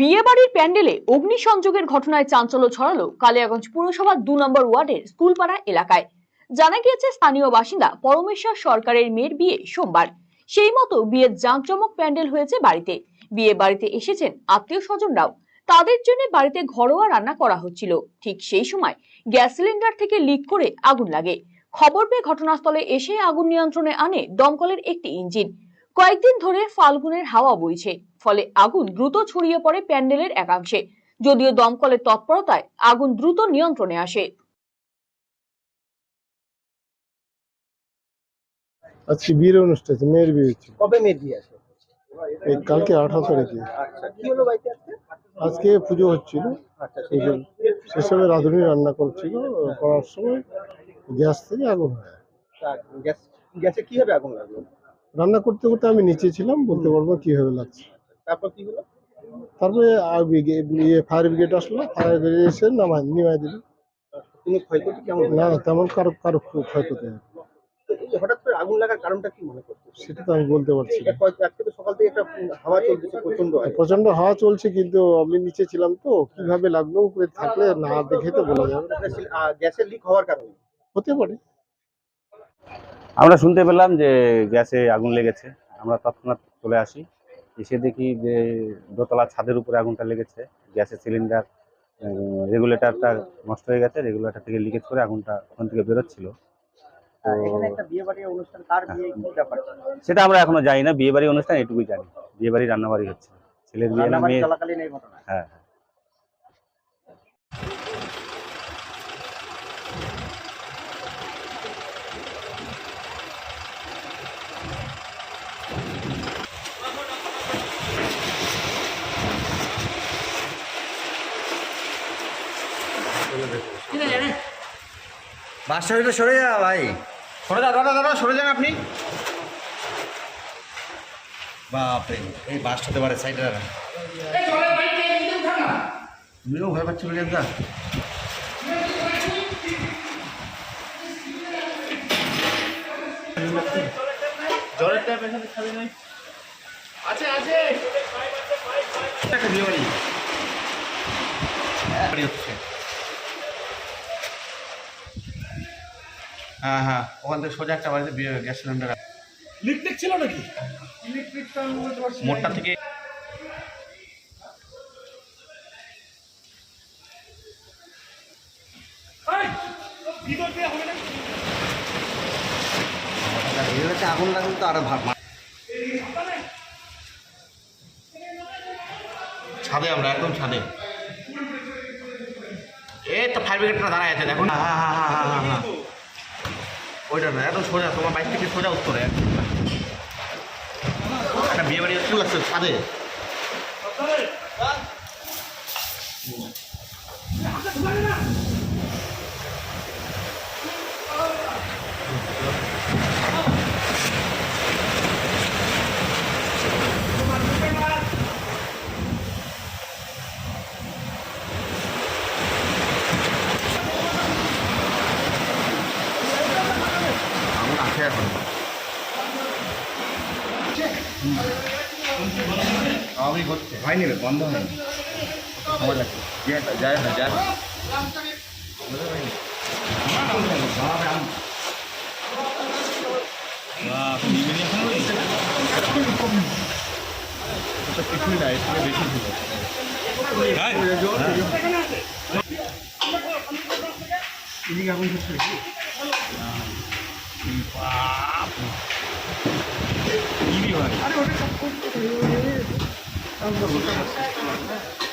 বিয়েবাড়ির প্যান্ডেলে অগ্নিসংযোগের ঘটনায় চাঞ্চল্য ছড়ালো কালিয়াগঞ্জ পুরসভার দু নম্বর ওয়ার্ডের স্কুলপাড়া এলাকায়। জানা গিয়েছে, স্থানীয় বাসিন্দা পরমেশ্বর সরকারের মেয়ের বিয়ে সোমবার। সেই মতো বিয়ের জাঁকজমক প্যান্ডেল হয়েছে বাড়িতে। বিয়ে বাড়িতে এসেছেন আত্মীয় স্বজনরাও। তাদের জন্য বাড়িতে ঘরোয়া রান্না করা হচ্ছিল। ঠিক সেই সময় গ্যাস সিলিন্ডার থেকে লিক করে আগুন লাগে। খবর পেয়ে ঘটনাস্থলে এসে আগুন নিয়ন্ত্রণে আনে দমকলের একটি ইঞ্জিন। কয়েকদিন ধরে ফাল্গুনের হাওয়া বইছে ফলে আগুন দ্রুত ছড়িয়ে পড়ে প্যান্ডেলের একাংশে। যদিও দমকলের তৎপরতায় আগুন দ্রুত নিয়ন্ত্রণে আসে। আজকে বিয়ের অনুষ্ঠান আছে মেয়ের বিয়ে হচ্ছে। কবে মেয়ের বিয়ে আছে? এই কালকে আঠারো তারিখে। আচ্ছা আজকে? পুজো হচ্ছিল। আচ্ছা সেই সেসবে রাঁধুনি রান্না করছিল করার সময় গ্যাস থেকে আগুন হয়। গ্যাস গ্যাসে কীভাবে আগুন লাগল? রান্না করতে করতে আমি নিচে ছিলাম বলতে পারব কীভাবে লাগছে। তারপর কি হলো? তারপরে ফায়ার ব্রিগেড আসলো ফায়ার ব্রিগেড এসে নামাই নিমাই দিল। তুমি ক্ষয়ক্ষতি কেমন না তেমন কারও কারও ক্ষু- ক্ষয়ক্ষতি হয়নি। তো এই যে হঠাৎ করে আগুন লাগার কারণটা কি মনে করছ সেটা তো আমি বলতে পারছি আজকে সকাল থেকে একটা হাওয়া চলতেছে প্রচণ্ড প্রচণ্ড হাওয়া চলছে কিন্তু আমি নিচে ছিলাম তো কীভাবে লাগল? উপরে থাকলে না দেখে তো বলা যাবে। গ্যাসের লিক হওয়ার কারণে। হতে পারে। আমরা শুনতে পেলাম যে গ্যাসে আগুন লেগেছে। আমরা তৎক্ষণাৎ চলে আসি। এসে দেখি যে দোতলা ছাদের উপরে আগুনটা লেগেছে। গ্যাসের সিলিন্ডার রেগুলেটরটা নষ্ট হয়ে গেছে। রেগুলেটর থেকে লিকেজ করে আগুনটা ওখান থেকে বেরোচ্ছিল। সেটা আমরা এখনও জানি না। বিয়ে বাড়ির অনুষ্ঠান এটুকুই জানি। বিয়ে বাড়ি রান্নাবাড়ি হচ্ছে। ছেলের বিয়ে না মেয়ে চলাকালীন হ্যাঁ। বাসটা হইলে সরে যা ভাই। সরে যা দাদা দাদা সরে যান আপনি। বাপরে এই বাসটা হতে পারে সাইডে রাখা তুমিও ভয় পাচ্ছিল কেন জলের ট্যাপ এখানে খালি নাই। আছে আছে। একটা বিয়ে বাড়ি হচ্ছে। হ্যাঁ হ্যাঁ ওখান থেকে সোজা একটা বাড়িতে গ্যাস সিলিন্ডার ইলেকট্রিক ছিল নাকি? ইলেকট্রিক মোটটা থেকে আগুন লাগুন তো আরও ভাব ছাদে আমরা একদম ছাদে। এই তো ফায়ার ব্রিগেডটা দাঁড়ায় আছে দেখুন। হ্যাঁ হ্যাঁ হ্যাঁ হ্যাঁ হ্যাঁ হ্যাঁ। ওইটা না একদম সোজা, তোমার বাইক থেকে সোজা উত্তরে। একটা বিয়ে বাড়ি হচ্ছে আছে ছাদে আছে এখন। আমি হচ্ছে। হয়নি রে বন্ধ হয়নি। সময় লাগছে। যায় না যায় কিছুই না এর বেশি ছিল 와. 입이 와. 아니 원래 갖고 있는 거못 잡았어.